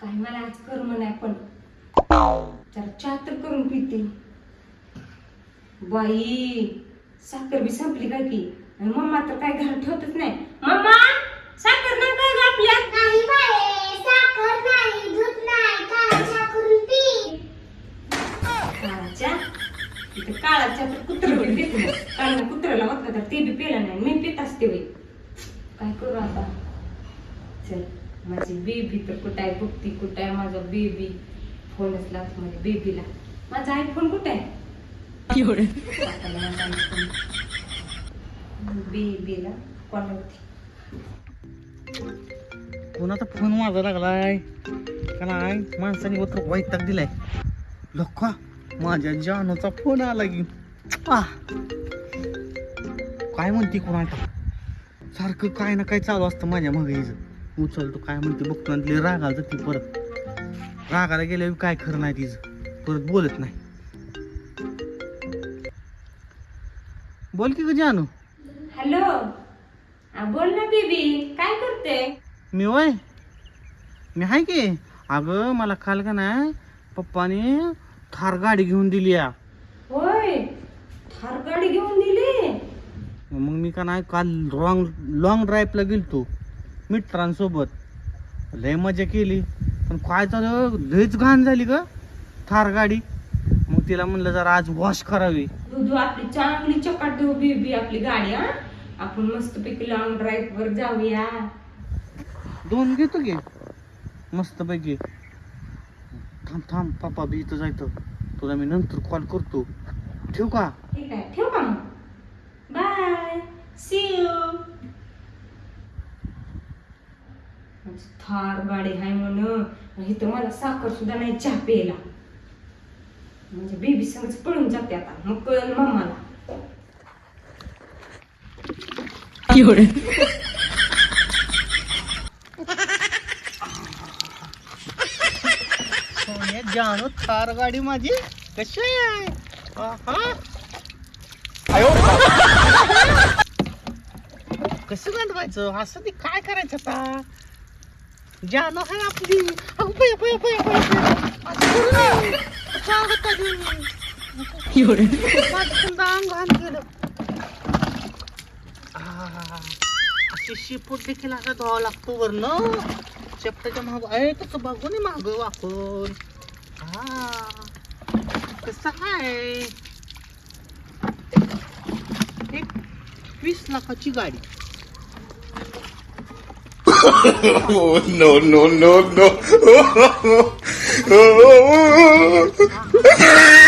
काय मला आज कर्म नाही पण जरा चहा तर करून पिते. बाई साखर बी संपली काय की? आणि मम्मा तर काय घरात ठेवतच नाही. मम्मा साखर नाही काय नाही बाळे साखर नाही दूध नाही काळा करून पी काळाच्या? इथे काळाच्या तर कुत्र देते कारण कुत्र्याला होता तर ते बी पेलं नाही. मी पित असते बाई. काय करू आता? चल. माझी बेबी तर कुठं आहे बघती कुठं आहे माझा बेबी फोनच लागतो माझ्या बेबीला माझा आयफोन कुठं आहे. बेबीला कॉल होती कोणाचा फोन माझा लागलाय? का नाही माणसाने वत्र वैताग दिलाय. लोका माझ्या जानूचा फोन आला की. काय म्हणते कोणाला? सारखं काय ना काय चालू असतं माझ्या मग उचलतो काय म्हणते बघतो आणि तिला राग आला ती परत. रागाला गेल्यावर काय खरं नाही तिचं. परत बोलत नाही. बोल की ग जानू. हॅलो. बोल ना बेबी काय करते? मी वय मी आहे की. अगं मला काल का नाही पप्पाने थार गाडी घेऊन दिली या. होय? थार गाडी घेऊन दिली? मग मी का नाही काल लॉंग लॉंग ड्राईव्हला गेलतो. मित्रांसोबत लय मजा केली. पण काय झालं लयच घाण झाली ग. थार गाडी. मग तिला म्हणलं जरा आज वॉश करावी. दुधू आपली चांगली चकाट देऊ बेबी आपली गाडी हा. आपण मस्त पैकी लॉंग ड्राईव्ह वर जाऊया. दोन घेतो की. मस्त पैकी थांब थांब पप्पा बी इथं जायचं. तुला मी नंतर कॉल करतो. ठेवू का? ठीक आहे ठेव का मग? बाय सी यू फार गाडी आहे म्हण. इथं मला साखर सुद्धा नाही चहा प्यायला. म्हणजे बेबी संगच पळून जाते आता. मग कळल मामाला. सोन्या जानू थार गाडी माझी. कशी आहे? कसं गांडवायचं असं ते काय करायचं आता? जानू आहे आपली पया, पया, पया, पया, नये. तुम्ही? माझं समजा अंग घाण केलं. असे शिपूट देखील असं धुवावं लागतो वरनं चपटाच्या माग आहे तसं बघून माग वाकून हा कसं आहे एक वीस लाखाची गाडी oh, no, no, no, no.